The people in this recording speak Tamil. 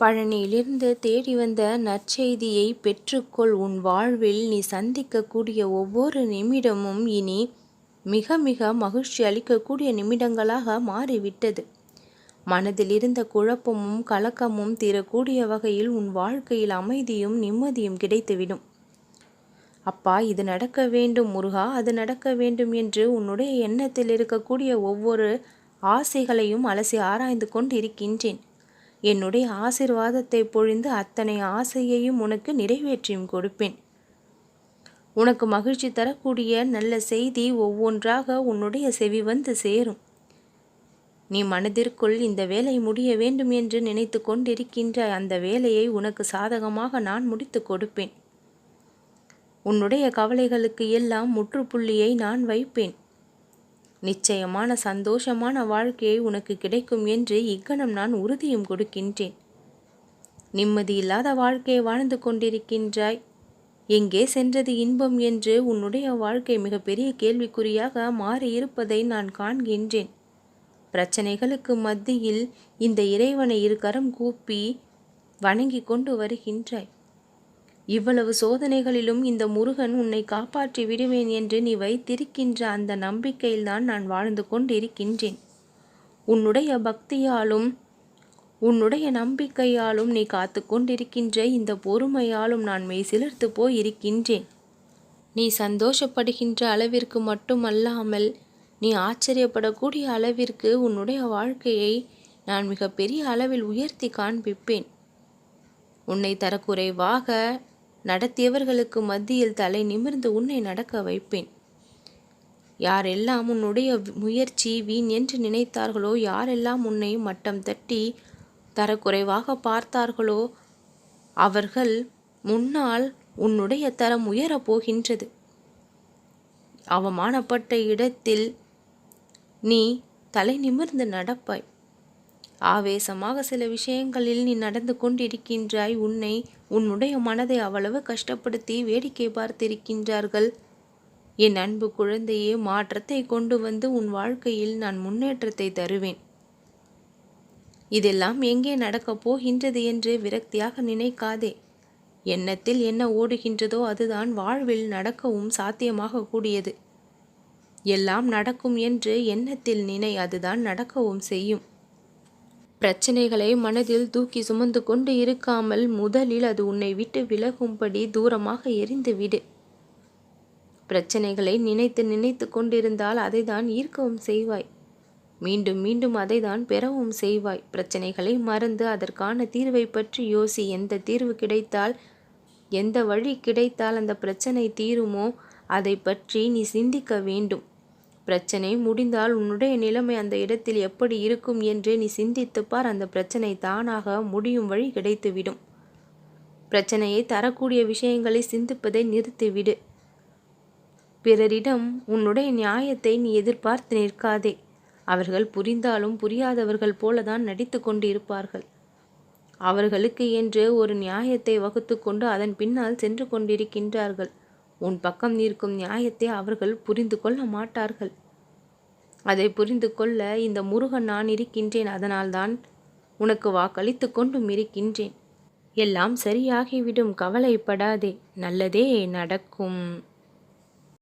பழனியிலிருந்து தேடி வந்த நற்செய்தியை பெற்றுக்கொள். உன் வாழ்வில் நீ சந்திக்கக்கூடிய ஒவ்வொரு நிமிடமும் இனி மிக மிக மகிழ்ச்சி அளிக்கக்கூடிய நிமிடங்களாக மாறிவிட்டது. மனதில் இருந்த குழப்பமும் கலக்கமும் தீரக்கூடிய வகையில் உன் வாழ்க்கையில் அமைதியும் நிம்மதியும் கிடைத்துவிடும். அப்பா இது நடக்க வேண்டும் முருகா அது நடக்க வேண்டும் என்று உன்னுடைய எண்ணத்தில் இருக்கக்கூடிய ஒவ்வொரு ஆசைகளையும் அலசி ஆராய்ந்து கொண்டிருக்கின்றேன். என்னுடைய ஆசிர்வாதத்தை பொழிந்து அத்தனை ஆசையையும் உனக்கு நிறைவேற்றியும் கொடுப்பேன். உனக்கு மகிழ்ச்சி தரக்கூடிய நல்ல செய்தி ஒவ்வொன்றாக உன்னுடைய செவி வந்து சேரும். நீ மனதிற்குள் இந்த வேலை முடிய வேண்டும் என்று நினைத்து கொண்டிருக்கின்ற அந்த வேலையை உனக்கு சாதகமாக நான் முடித்து கொடுப்பேன். உன்னுடைய கவலைகளுக்கு எல்லாம் முற்றுப்புள்ளியை நான் வைப்பேன். நிச்சயமான சந்தோஷமான வாழ்க்கையை உனக்கு கிடைக்கும் என்று இக்கணம் நான் உறுதியும் கொடுக்கின்றேன். நிம்மதி இல்லாத வாழ்க்கையை வாழ்ந்து கொண்டிருக்கின்றாய். எங்கே சென்றது இன்பம் என்று உன்னுடைய வாழ்க்கை மிகப்பெரிய கேள்விக்குறியாக மாறியிருப்பதை நான் காண்கின்றேன். பிரச்சனைகளுக்கு மத்தியில் இந்த இறைவனை இரு கரம் கூப்பி வணங்கி கொண்டு வருகின்றாய். இவ்வளவு சோதனைகளிலும் இந்த முருகன் உன்னை காப்பாற்றி விடுவேன் என்று நீ வைத்திருக்கின்ற அந்த நம்பிக்கையில்தான் நான் வாழ்ந்து கொண்டிருக்கின்றேன். உன்னுடைய பக்தியாலும் உன்னுடைய நம்பிக்கையாலும் நீ காத்து கொண்டிருக்கின்ற இந்த பொறுமையாலும் நான் மெய் சிலிர்த்து போய் இருக்கின்றேன் நீ சந்தோஷப்படுகின்ற அளவிற்கு மட்டுமல்லாமல் நீ ஆச்சரியப்படக்கூடிய அளவிற்கு உன்னுடைய வாழ்க்கையை நான் மிகப்பெரிய அளவில் உயர்த்தி காண்பிப்பேன். உன்னை தரக்குறைவாக நடத்தியவர்களுக்கு மத்தியில் தலை நிமிர்ந்து உன்னை நடக்க வைப்பேன். யாரெல்லாம் உன்னுடைய முயற்சி வீண் என்று நினைத்தார்களோ யாரெல்லாம் உன்னை மட்டம் தட்டி தரக்குறைவாக பார்த்தார்களோ அவர்கள் முன்னால் உன்னுடைய தரம் உயரப் போகின்றது. அவமானப்பட்ட இடத்தில் நீ தலை நிமிர்ந்து நடப்பாய். ஆவேசமாக சில விஷயங்களில் நீ நடந்து கொண்டிருக்கின்றாய். உன்னை உன்னுடைய மனதை அவ்வளவு கஷ்டப்படுத்தி வேடிக்கை பார்த்திருக்கின்றார்கள். என் அன்பு குழந்தையே மாற்றத்தை கொண்டு வந்து உன் வாழ்க்கையில் நான் முன்னேற்றத்தை தருவேன். இதெல்லாம் எங்கே நடக்கப் போகின்றது என்று விரக்தியாக நினைக்காதே. எண்ணத்தில் என்ன ஓடுகின்றதோ அதுதான் வாழ்வில் நடக்கவும் சாத்தியமாக கூடியது. எல்லாம் நடக்கும் என்று எண்ணத்தில் நினை அதுதான் நடக்கவும் செய்யும். பிரச்சனைகளை மனதில் தூக்கி சுமந்து கொண்டு இருக்காமல் முதலில் அது உன்னை விட்டு விலகும்படி தூரமாக எரிந்து விடு. பிரச்சனைகளை நினைத்து நினைத்து கொண்டிருந்தால் அதை தான் ஈர்க்கவும் செய்வாய். மீண்டும் மீண்டும் அதை தான் பெறவும் செய்வாய். பிரச்சனைகளை மறந்து அதற்கான தீர்வை பற்றி யோசி. எந்த தீர்வு கிடைத்தால் எந்த வழி கிடைத்தால் அந்த பிரச்சனை தீருமோ அதை பற்றி நீ சிந்திக்க வேண்டும். பிரச்சனை முடிந்தால் உன்னுடைய நிலைமை அந்த இடத்தில் எப்படி இருக்கும் என்று நீ சிந்தித்துப்பார் அந்த பிரச்சனை தானாக முடியும் வழி கிடைத்துவிடும். பிரச்சனையை தரக்கூடிய விஷயங்களை சிந்திப்பதை நிறுத்திவிடு. பிறரிடம் உன்னுடைய நியாயத்தை நீ எதிர்பார்த்து நிற்காதே. அவர்கள் புரிந்தாலும் புரியாதவர்கள் போலதான் நடித்து கொண்டு இருப்பார்கள் அவர்களுக்கு என்று ஒரு நியாயத்தை வகுத்து கொண்டு அதன் பின்னால் சென்று கொண்டிருக்கின்றார்கள். உன் பக்கம் நிற்கும் நியாயத்தை அவர்கள் புரிந்து கொள்ள மாட்டார்கள். அதை புரிந்து கொள்ள இந்த முருகன் நான் இருக்கின்றேன். அதனால்தான் உனக்கு வாக்களித்து கொண்டும் இருக்கின்றேன். எல்லாம் சரியாகிவிடும். கவலைப்படாதே. நல்லதே நடக்கும்.